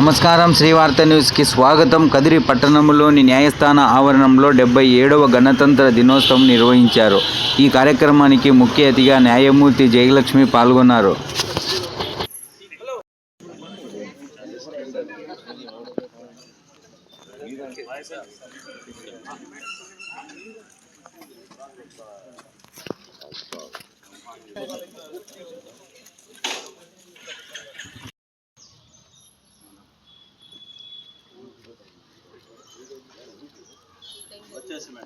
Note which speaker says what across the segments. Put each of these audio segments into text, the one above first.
Speaker 1: నమస్కారం. శ్రీవార్త న్యూస్కి స్వాగతం. కదిరి పట్టణంలోని న్యాయస్థాన ఆవరణంలో డెబ్బై ఏడవ గణతంత్ర దినోత్సవం నిర్వహించారు. ఈ కార్యక్రమానికి ముఖ్య అతిథిగా న్యాయమూర్తి జయలక్ష్మి పాల్గొన్నారు.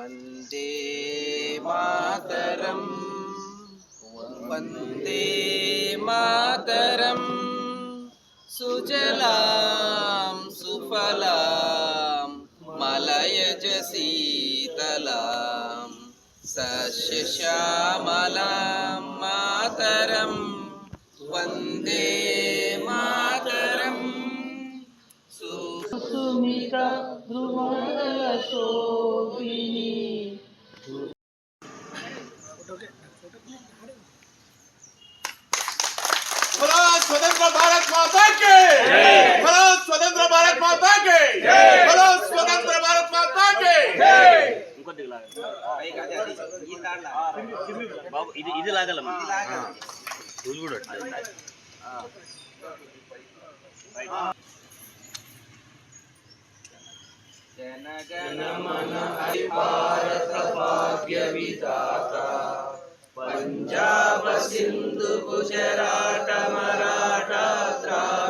Speaker 2: वंदे मातरम्। वंदे मातरम्। सुजलां सुफलां मलयज शीतलां सस्यश्यामलां मातरं वंदे मातरम्। सुमित ध्रुवशोभिनी
Speaker 3: బలో స్వతంత్ర భారత్ మాతా
Speaker 4: కి ఇది ఇది
Speaker 2: జనగణ భారత భాగ్య విధాత పంజాబ సింధు గుజరాట
Speaker 3: మరాఠా ద్రావిడ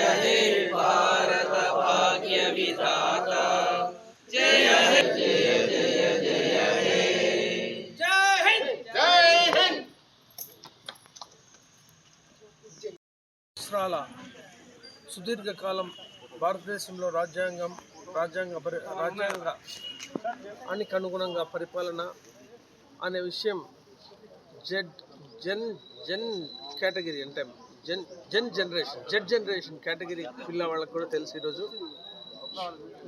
Speaker 5: సంవత్సరాల సుదీర్ఘకాలం భారతదేశంలో రాజ్యాంగం రాజ్యాంగ పరి రాజ్యాంగానికి అనుగుణంగా పరిపాలన అనే విషయం జెడ్ జెన్ జెన్ కేటగిరీ అంటే gen gen generation Z generation category పిల్లవాళ్ళకు కూడా తెలుసు ఈరోజు.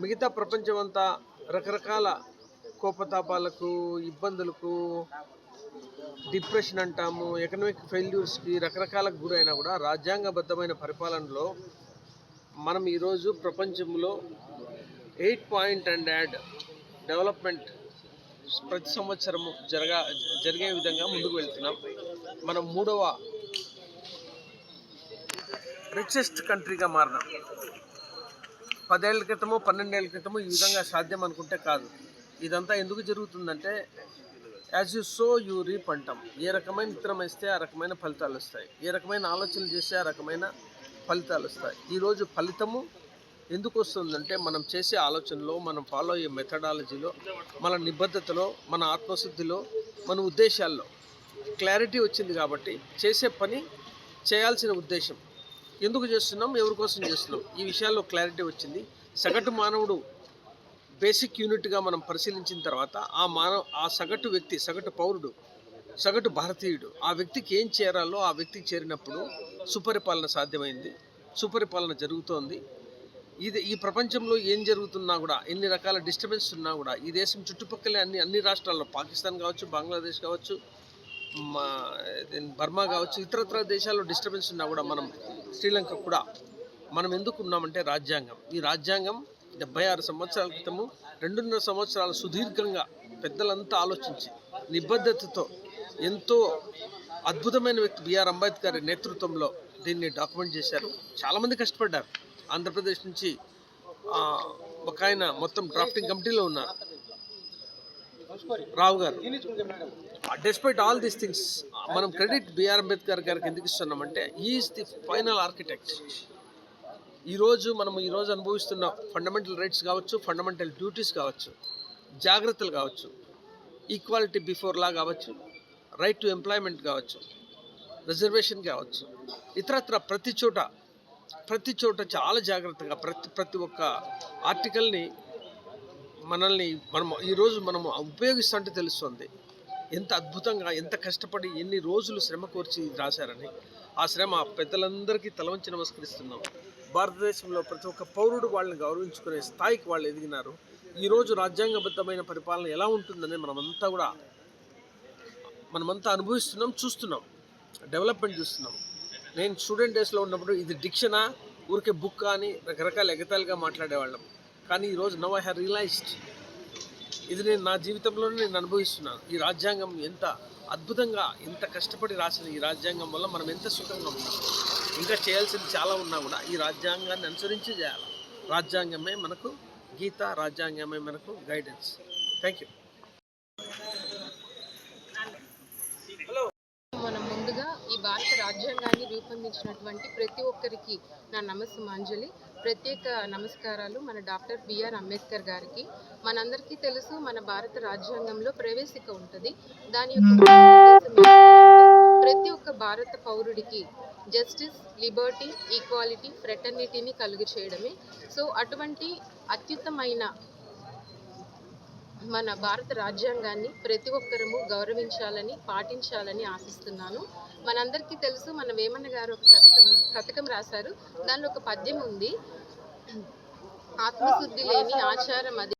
Speaker 5: మిగతా ప్రపంచం అంతా రకరకాల కోపతాపాలకు ఇబ్బందులకు డిప్రెషన్ అంటాము ఎకనామిక్ ఫెయిల్యూర్స్కి రకరకాలకు గురైనా కూడా రాజ్యాంగబద్ధమైన పరిపాలనలో మనం ఈరోజు ప్రపంచంలో eight point and add development ప్రతి సంవత్సరము జరగా జరిగే విధంగా ముందుకు వెళ్తున్నాం. మనం మూడవ రిచెస్ట్ కంట్రీగా మారినాం. పదేళ్ళ క్రితము పన్నెండేళ్ళ క్రితము ఈ విధంగా సాధ్యం అనుకుంటే కాదు. ఇదంతా ఎందుకు జరుగుతుందంటే as you sow you reap అంటాం. ఏ రకమైన విత్తనం వేస్తే ఆ రకమైన ఫలితాలు వస్తాయి. ఏ రకమైన ఆలోచనలు చేస్తే ఆ రకమైన ఫలితాలు వస్తాయి. ఈరోజు ఫలితము ఎందుకు వస్తుందంటే మనం చేసే ఆలోచనలో మనం ఫాలో అయ్యే మెథడాలజీలో మన నిబద్ధతలో మన ఆత్మశుద్ధిలో మన ఉద్దేశాల్లో క్లారిటీ వచ్చింది కాబట్టి చేసే పని చేయాల్సిన ఉద్దేశం. ఎందుకు చేస్తున్నాం? ఎవరి కోసం చేస్తున్నాం? ఈ విషయాల్లో క్లారిటీ వచ్చింది. సగటు మానవుడు బేసిక్ యూనిట్గా మనం పరిశీలించిన తర్వాత ఆ మానవ ఆ సగటు వ్యక్తి సగటు పౌరుడు సగటు భారతీయుడు ఆ వ్యక్తికి ఏం చేరాలో ఆ వ్యక్తికి చేరినప్పుడు సుపరిపాలన సాధ్యమైంది. సుపరిపాలన జరుగుతోంది. ఇది ఈ ప్రపంచంలో ఏం జరుగుతున్నా కూడా ఎన్ని రకాల డిస్టర్బెన్స్ ఉన్నా కూడా ఈ దేశం చుట్టుపక్కల అన్ని అన్ని రాష్ట్రాల్లో పాకిస్తాన్ కావచ్చు బంగ్లాదేశ్ కావచ్చు మా బర్మా కావచ్చు ఇతరత్ర దేశాల్లో డిస్టర్బెన్స్ ఉన్నా కూడా మనం శ్రీలంక కూడా మనం ఎందుకు ఉన్నామంటే రాజ్యాంగం. ఈ రాజ్యాంగం డెబ్బై ఆరు సంవత్సరాల క్రితము రెండున్నర సంవత్సరాలు సుదీర్ఘంగా పెద్దలంతా ఆలోచించి నిబద్ధతతో ఎంతో అద్భుతమైన వ్యక్తి బిఆర్ అంబేద్కర్ నేతృత్వంలో దీన్ని డాక్యుమెంట్ చేశారు. చాలామంది కష్టపడ్డారు. ఆంధ్రప్రదేశ్ నుంచి ఒక ఆయన మొత్తం డ్రాఫ్టింగ్ కమిటీలో ఉన్నారు. రావు గారు. డెస్పైట్ ఆల్ దీస్ థింగ్స్ మనం క్రెడిట్ బిఆర్ అంబేద్కర్ గారికి ఎందుకు ఇస్తున్నామంటే ఈజ్ ది ఫైనల్ ఆర్కిటెక్ట్ ఈరోజు మనం ఈరోజు అనుభవిస్తున్న ఫండమెంటల్ రైట్స్ కావచ్చు ఫండమెంటల్ డ్యూటీస్ కావచ్చు జాగ్రత్తలు కావచ్చు ఈక్వాలిటీ బిఫోర్ లా కావచ్చు రైట్ టు ఎంప్లాయ్మెంట్ కావచ్చు రిజర్వేషన్ కావచ్చు ఇతరత్ర ప్రతి చోట ప్రతి చోట చాలా జాగ్రత్తగా ప్రతి ప్రతి ఒక్క ఆర్టికల్ని మనల్ని మనం ఈరోజు మనం ఉపయోగిస్తుంటే తెలుస్తుంది. ఎంత అద్భుతంగా ఎంత కష్టపడి ఎన్ని రోజులు శ్రమ కోర్చి రాశారని. ఆ శ్రమ పెద్దలందరికీ తలవంచి నమస్కరిస్తున్నాం. భారతదేశంలో ప్రతి ఒక్క పౌరుడు వాళ్ళని గౌరవించుకునే స్థాయికి వాళ్ళు ఎదిగినారు. ఈరోజు రాజ్యాంగబద్ధమైన పరిపాలన ఎలా ఉంటుందని మనమంతా కూడా మనమంతా అనుభవిస్తున్నాం చూస్తున్నాం. డెవలప్మెంట్ చూస్తున్నాం. నేను స్టూడెంట్ డేస్లో ఉన్నప్పుడు ఇది డిక్షనా ఊరికే బుక్ అని రకరకాల ఎగతాలుగా మాట్లాడేవాళ్ళం. కానీ ఈరోజు నవ్ ఐ హ్యావ్ రియలైజ్డ్ ఇది నేను నా జీవితంలోనే నేను అనుభవిస్తున్నాను. ఈ రాజ్యాంగం ఎంత అద్భుతంగా ఎంత కష్టపడి రాసిన ఈ రాజ్యాంగం వల్ల మనం ఎంత సుఖంగా ఉన్నాం. ఇంకా చేయాల్సింది చాలా ఉన్నా కూడా ఈ రాజ్యాంగాన్ని అనుసరించి చేయాలి. రాజ్యాంగమే మనకు గీత రాజ్యాంగమే మనకు గైడెన్స్ థ్యాంక్ యూ
Speaker 6: మనం ముందుగా ఈ భారత రాజ్యాంగాన్ని రూపొందించినటువంటి ప్రతి ఒక్కరికి నా నమస్సుమాంజలి. ప్రత్యేక నమస్కారాలు మన డాక్టర్ బిఆర్ అంబేద్కర్ గారికి. మనందరికీ తెలుసు మన భారత రాజ్యాంగంలో ప్రవేశిక ఉంటుంది. దాని యొక్క ప్రతి ఒక్క భారత పౌరుడికి జస్టిస్ లిబర్టీ ఈక్వాలిటీ ఫ్రెటర్నిటీని కలుగు చేయడమే. సో అటువంటి అత్యుత్తమైన మన భారత రాజ్యాంగాన్ని ప్రతి ఒక్కరము గౌరవించాలని పాటించాలని ఆశిస్తున్నాను. మనందరికీ తెలుసు మన వేమన్న గారు ఒక శతకం శతకం రాశారు. దానిలో ఒక పద్యం ఉంది. ఆత్మశుద్ధి లేని ఆచారం అది.